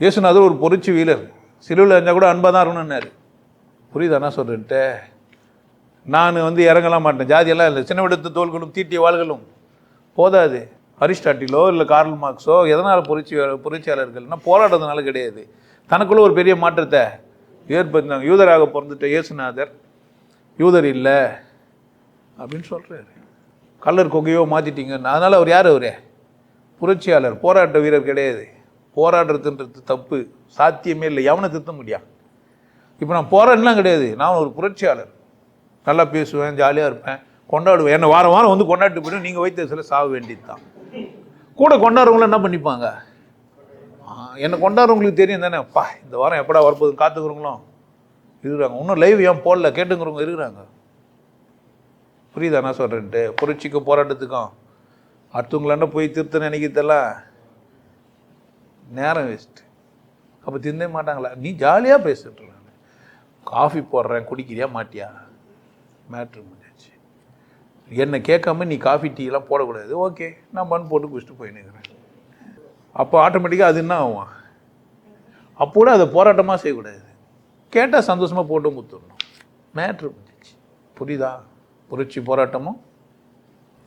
இயேசுநாதர் ஒரு பொறிச்சு வீலர். சிலுவில் இருந்தால் கூட அன்பாக தான் இருக்கணும்னாரு புரியுதா என்ன சொல்கிறேன்ட்டு நான் வந்து இறங்கலாம் மாட்டேன். ஜாதியெல்லாம் இல்லை. சின்ன விடத்து தோள்களும் தீட்டிய வாள்களும் போதாது. அரிஸ்டாட்டிலோ இல்லை கார்ல் மார்க்ஸோ எதனால் புரட்சி புரட்சியாளர்கள்னா போராடுறதுனால கிடையாது. தனக்குள்ளே ஒரு பெரிய மாற்றத்தை ஏற்படுத்தினாங்க. யூதராக பிறந்துட்ட இயேசுநாதர் யூதர் இல்லை அப்படின்னு சொல்கிறாரு கல்லர் கொகையோ மாற்றிட்டீங்கன்னு அதனால் அவர் யார் அவர்? புரட்சியாளர் போராட்ட வீரர் கிடையாது. போராடுறதுன்றது தப்பு. சாத்தியமே இல்லை. எவனை திருத்த முடியும் இப்போ நான் போராடலாம் கிடையாது. நான் ஒரு புரட்சியாளர். நல்லா பேசுவேன் ஜாலியாக இருப்பேன். கொண்டாடுவேன். என்னை வாரம் வாரம் வந்து கொண்டாட்டு போய்ட்டு நீங்கள் வைத்த சில சாக வேண்டியது தான் கூட கொண்டாடுறவங்கள என்ன பண்ணிப்பாங்க? என்னை கொண்டாடுறவங்களுக்கு தெரியும் தானே. அப்பா இந்த வாரம் எப்படா வரப்போது காத்துக்கிறவங்களும் இருக்கிறாங்க. இன்னும் லைவ் ஏன் போடல? கேட்டுங்கிறவங்க இருக்கிறாங்க. புரியுதா நான் சொல்கிறேன்ட்டு புரட்சிக்கும் போராட்டத்துக்கும். அடுத்தவங்களாண்ட போய் திருத்த நினைக்கிறதெல்லாம்? நேரம் வேஸ்ட்டு அப்போ திருந்தே மாட்டாங்களா? நீ ஜாலியாக பேசிட்டு காஃபி போடுறேன் குடிக்கிறியா மாட்டியா? மேட்ரு முடிஞ்சாச்சு. என்னை கேட்காம நீ காஃபி டீலாம் போடக்கூடாது. ஓகே நான் பன் போட்டு குடிச்சிட்டு போயின்னுக்கிறேன் அப்போ ஆட்டோமேட்டிக்காக அது என்ன ஆகும்? அப்போ கூட அதை போராட்டமாக செய்யக்கூடாது. கேட்டால் சந்தோஷமாக போட்டு குத்துடணும் மேட்ரு முடிஞ்சிச்சு. புரியுதா? புரட்சி போராட்டமும்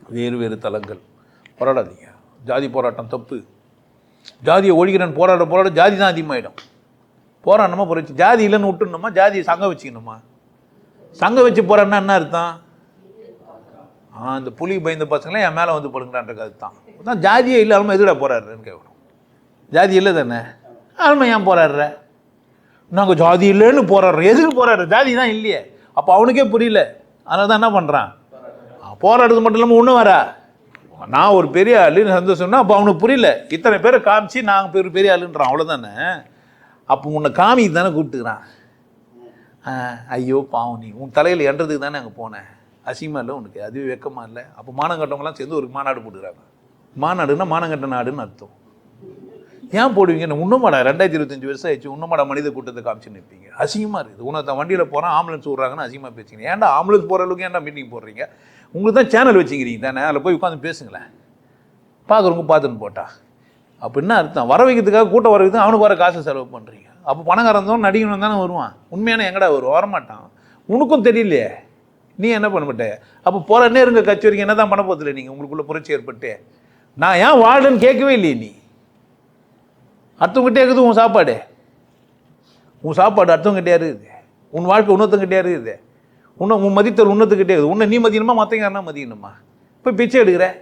வேறு வேறு தலங்கள் போராடாதீங்க. ஜாதி போராட்டம் தப்பு. ஜாதியை ஒழிக்கிறன் போராட போராட ஜாதி தான் அதிகமாகிடும் போராடணுமா? புரட்சி ஜாதி இல்லைன்னு விட்டுணுமா ஜாதியை சங்கம் வச்சுக்கணுமா? சங்கம் வச்சு போகிறான்னா என்ன அர்த்தம்? ஆ இந்த புலி பயந்த பசங்களே என் மேலே வந்து படுங்கடான்றது அதுதான் தான் ஜாதியே இல்லை எதுடா போராடுறேன்னு கேட்கணும். ஜாதி இல்லை தானே? ஆளுமை ஏன் போராடுற? நாங்கள் ஜாதி இல்லைன்னு போராடுறோம். எதுக்கு போராடுற? ஜாதி தான் இல்லையே. அப்போ அவனுக்கே புரியல. அதனால தான் என்ன பண்ணுறான் போராடுறது மட்டும் இல்லாமல் ஒன்றும் வரா நான் ஒரு பெரிய ஆளுன்னு சந்தோஷம்னா அப்போ அவனுக்கு புரியல. இத்தனை பேரை காமிச்சு நாங்கள் பெரிய பெரிய ஆளுன்றான். அவ்வளோதானே அப்போ உன்னை காமிக்கு தானே கூப்பிட்டுக்கிறான். ஐயோ பாவம் நீ. உன் தலையில் என்றதுக்கு தானே அங்கே போனேன் அசிமா இல்லை உனக்கு. அதுவே வெக்கமாக இல்லை. அப்போ மானம் கட்டவங்களாம் சேர்ந்து ஒரு மாநாடு போட்டுக்கிறாங்க. மாநாடுன்னா மானங்கட்ட நாடுன்னு அர்த்தம். ஏன் போடுவீங்க? நான் இன்னுமாடா ரெண்டாயிரத்தி இருபத்தஞ்சு வருஷம் ஆயிடுச்சு. இன்னுமாடா மனித கூட்டத்தை காமிச்சு நிற்பீங்க அசிங்கமாக இருக்குது. உனக்கு வண்டியில் போனால் ஆம்புலன்ஸ் விட்றாங்கன்னு அசிங்கமாக பேசுங்க ஏன்டா ஆம்புலன்ஸ் போகிற அளவுக்கு ஏன்டா மீட்டிங் போடுறீங்க? உங்களுக்கு தான் சேனல் வச்சுக்கிறீங்க தானே? அதில் போய் உட்காந்து பேசுங்களேன். பார்க்குறவங்க பார்த்துன்னு போட்டா. அப்படின்னா அர்த்தம்? வர வைக்கிறதுக்காக கூட்டம் வர வைக்கிறது அவனுக்கு வர காசு செலவு பண்ணுறீங்க அப்போ பணக்காரன் நடிகனும் தானே வருவான். உண்மையான எங்கடா வருவான்? வரமாட்டான். உனக்கும் தெரியலையே. நீ என்ன பண்ண மாட்டே? அப்போ போகிற நேருங்க கட்சி வரைக்கும் என்ன தான் பண்ண போதில்லை நீங்கள் உங்களுக்குள்ளே புரட்சி ஏற்பட்டு. நான் ஏன் வாழ்றேன்னு கேட்கவே இல்லையே நீ? அடுத்தவங்கிட்டே இருக்குது உன் சாப்பாடு. உன் சாப்பாடு அடுத்தவங்கிட்டே இருக்குது. உன் வாழ்க்கை இன்னொருத்தங்கிட்டே இருக்குது. உன்னை உன் மதித்தல் உன்னத்துக்கிட்டே இருக்குது. உன்னை நீ மதியணுமா மற்றவங்க என்ன மதியணுமா? இப்போ பிச்சை எடுக்கிற.